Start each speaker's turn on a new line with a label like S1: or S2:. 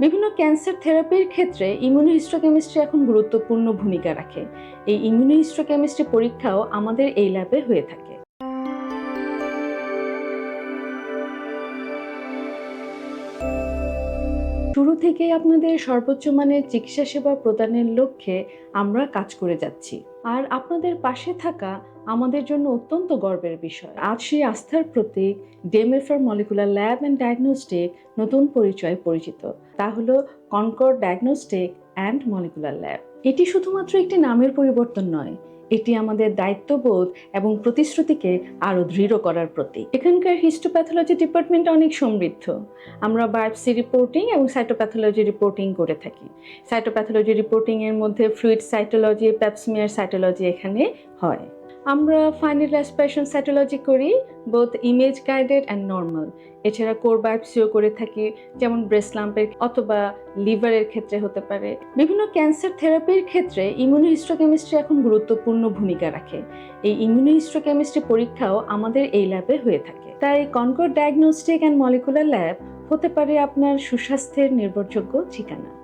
S1: বিভিন্ন ক্যান্সার থেরাপির ক্ষেত্রে ইমিউনোহিস্টোকেমিস্ট্রি এখন গুরুত্বপূর্ণ ভূমিকা রাখে। এই ইমিউনোহিস্টোকেমিস্ট্রি পরীক্ষাও আমাদের এই ল্যাবে হয়ে থাকে। শুরু থেকেই আপনাদের সর্বোচ্চ মানের চিকিৎসা সেবা প্রদানের লক্ষ্যে আমরা কাজ করে যাচ্ছি। আর আপনাদের পাশে থাকা আমাদের জন্য অত্যন্ত গর্বের বিষয়। আজ সেই আস্থার প্রতীক ডেমেফার মলিকুলার ল্যাব অ্যান্ড ডায়াগনস্টিক নতুন পরিচয়ে পরিচিত। তা হলো Concord diagnostic and molecular lab. এটি শুধুমাত্র একটি নামের পরিবর্তন নয় এটি আমাদের দায়িত্ববোধ এবং প্রতিশ্রুতিকে আরও দৃঢ় করার প্রতীক। এখানকার হিস্টোপ্যাথোলজি ডিপার্টমেন্ট অনেক সমৃদ্ধ। আমরা বায়োপসি রিপোর্টিং এবং সাইটোপ্যাথোলজি রিপোর্টিং করে থাকি। সাইটোপ্যাথোলজি রিপোর্টিংয়ের মধ্যে ফ্লুইড সাইটোলজি প্যাপসমিয়ার সাইটোলজি এখানে হয়। আমরা ফাইনাল অ্যাসপিরেশন সাইটোলজি করি both image guided and normal এছাড়া কোর বায়োপসিও করে থাকি, যেমন ব্রেস্ট লাম্পের অথবা লিভারের ক্ষেত্রে হতে পারে। বিভিন্ন ক্যান্সার থেরাপির ক্ষেত্রে ইমিউনোহিস্টোকেমিস্ট্রি এখন গুরুত্বপূর্ণ ভূমিকা রাখে। এই ইমিউনোহিস্টোকেমিস্ট্রি পরীক্ষাও আমাদের এই ল্যাবে হয়ে থাকে। তাই Concord diagnostic and molecular lab হতে পারে আপনার সুস্বাস্থ্যের নির্ভরযোগ্য ঠিকানা।